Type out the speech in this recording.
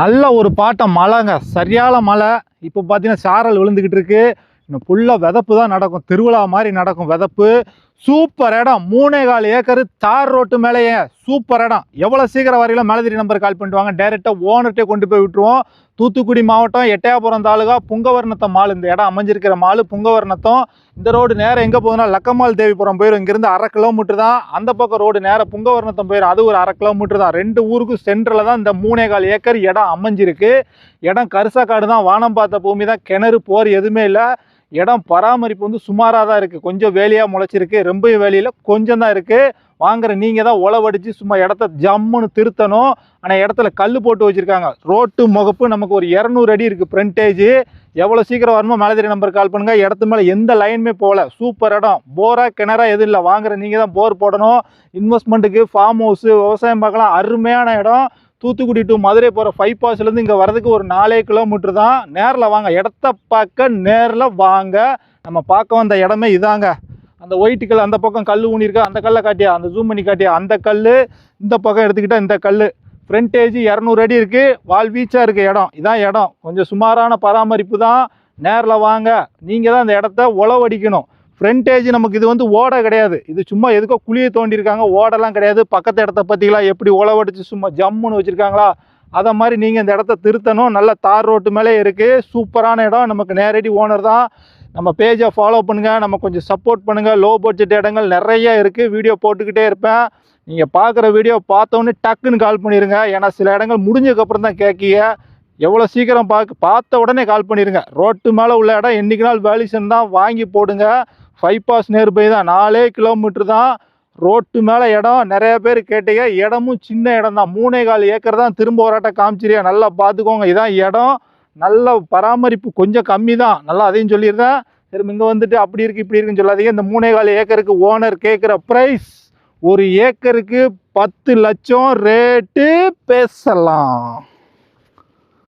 நல்ல ஒரு பாட்டம் மழைங்க. சரியான மழை. இப்போ பார்த்தீங்கன்னா சாரல் விழுந்துக்கிட்டு இருக்கு. இன்னும் ஃபுல்லாக விதப்பு தான் நடக்கும். திருவிழா மாதிரி நடக்கும் விதப்பு. சூப்பர் இடம். மூணே கால் ஏக்கர் தார் ரோட்டு மேலேயே. சூப்பர் இடம். எவ்வளோ சீக்கிரம் வரையிலும் மேலதிரி நம்பர் கால் பண்ணிட்டு வாங்க. டைரெக்டாக ஓனர்கிட்டே கொண்டு போய் விட்டுருவோம். தூத்துக்குடி மாவட்டம் எட்டயாபுரம் தாலுகா புங்கவர்ணத்தம் மால். இந்த இடம் அமைஞ்சிருக்கிற மால் புங்கவர்ணத்தம் இந்த ரோடு நேரம் எங்கே போகுதுன்னா லக்கம்மாள் தேவிபுரம் போயிடும் இங்கேருந்து அரை கிலோமீட்டர் தான். அந்த பக்கம் ரோடு நேரம் புங்கவர்ணத்தம் போயிடும் அது ஒரு அரை கிலோமீட்டர் தான். ரெண்டு ஊருக்கும் சென்டரில் தான் இந்த மூணே கால் ஏக்கர் இடம் அமைஞ்சிருக்கு. இடம் கருசக்காடு தான். வானம் பார்த்த பூமி தான். கிணறு போர் எதுவுமே இல்லை. இடம் பராமரிப்பு வந்து சுமாராக தான் இருக்குது கொஞ்சம் வேலியாக முளைச்சிருக்கு. ரொம்ப வேலையில் கொஞ்சம் தான் இருக்குது வாங்குற நீங்கள் தான் உழவடிச்சு சும்மா இடத்த ஜம்முன்னு திருத்தணும். ஆனால் இடத்துல கல் போட்டு வச்சுருக்காங்க. ரோட்டு முகப்பு நமக்கு ஒரு இரநூறு அடி இருக்குது ஃப்ரண்டேஜ் எவ்வளோ சீக்கிரம் வரணுமோ மேலதிரி நம்பர் கால் பண்ணுங்கள் இடத்து மேலே எந்த லைனுமே போகல. சூப்பர் இடம். போராக கிணறா எதுவும் இல்லை. வாங்குற நீங்கள் தான் போர் போடணும். இன்வெஸ்ட்மெண்ட்டுக்கு ஃபார்ம் ஹவுஸு விவசாயம் பார்க்கலாம். அருமையான இடம். தூத்துக்குடி டு மதுரை போகிற ஃபைவ் பாஸ்லேருந்து இங்கே வரதுக்கு ஒரு நாலே கிலோமீட்டர் தான். நேரில் வாங்க. இடத்த பார்க்க நேரில் வாங்க. நம்ம பார்க்க வந்த இடமே இதாங்க. அந்த ஒயிட் கல் அந்த பக்கம் கல் ஊனியிருக்கா அந்த கல்லை காட்டியா? அந்த ஜூம் பண்ணி காட்டியா? அந்த கல் இந்த பக்கம் எடுத்துக்கிட்டால் இந்த கல் ஃப்ரண்டேஜ் இரநூறு அடி இருக்குது வால் வீச்சாக இருக்குது இடம். இதான் இடம். கொஞ்சம் சுமாரான பராமரிப்பு தான். நேரில் வாங்க. நீங்கள் தான் அந்த இடத்த உழவடிக்கணும். ஃப்ரண்டேஜ் நமக்கு இது வந்து ஓடை கிடையாது. இது சும்மா எதுக்கோ குழியை தோண்டியிருக்காங்க. ஓடெல்லாம் கிடையாது. பக்கத்து இடத்த பற்றிலாம் எப்படி உழவடிச்சு சும்மா ஜம்முன்னு வச்சுருக்காங்களா? அதை மாதிரி நீங்கள் இந்த இடத்த திருத்தணும். நல்ல தார் ரோட்டு மேலே இருக்குது சூப்பரான இடம். நமக்கு நேரடி ஓனர் தான். நம்ம பேஜை ஃபாலோ பண்ணுங்கள் நம்ம கொஞ்சம் சப்போர்ட் பண்ணுங்கள் லோ பட்ஜெட் இடங்கள் நிறைய இருக்குது வீடியோ போட்டுக்கிட்டே இருப்பேன். நீங்கள் பார்க்குற வீடியோ பார்த்தோன்னே டக்குன்னு கால் பண்ணிடுங்க ஏன்னா சில இடங்கள் முடிஞ்சதுக்கப்புறம் தான் கேட்கிய எவ்வளோ சீக்கிரம் பார்க்க பார்த்த உடனே கால் பண்ணிடுங்க ரோட்டு மேலே உள்ள இடம் என்றைக்கு நாள் வேலிசன் தான். வாங்கி போடுங்க. ஃபைவ் பாஸ் நியர்பை தான். நாலே கிலோமீட்டர் தான் ரோட்டு மேலே இடம். நிறைய பேர் கேட்டீங்க இடமும் சின்ன இடம் தான். மூணே கால் ஏக்கர் தான் திரும்ப வராட்ட காமிச்சிரியா? நல்லா பார்த்துக்கோங்க இதான் இடம். நல்ல பராமரிப்பு கொஞ்சம் கம்மி தான். நல்லா அதையும் சொல்லியிருந்தேன். திரும்ப இங்கே வந்துட்டு அப்படி இருக்குது இப்படி இருக்குன்னு சொல்லாதீங்க. இந்த மூணே கால் ஏக்கருக்கு ஓனர் கேட்குற ப்ரைஸ் ஒரு ஏக்கருக்கு பத்து லட்சம் ரேட்டு பேசலாம்.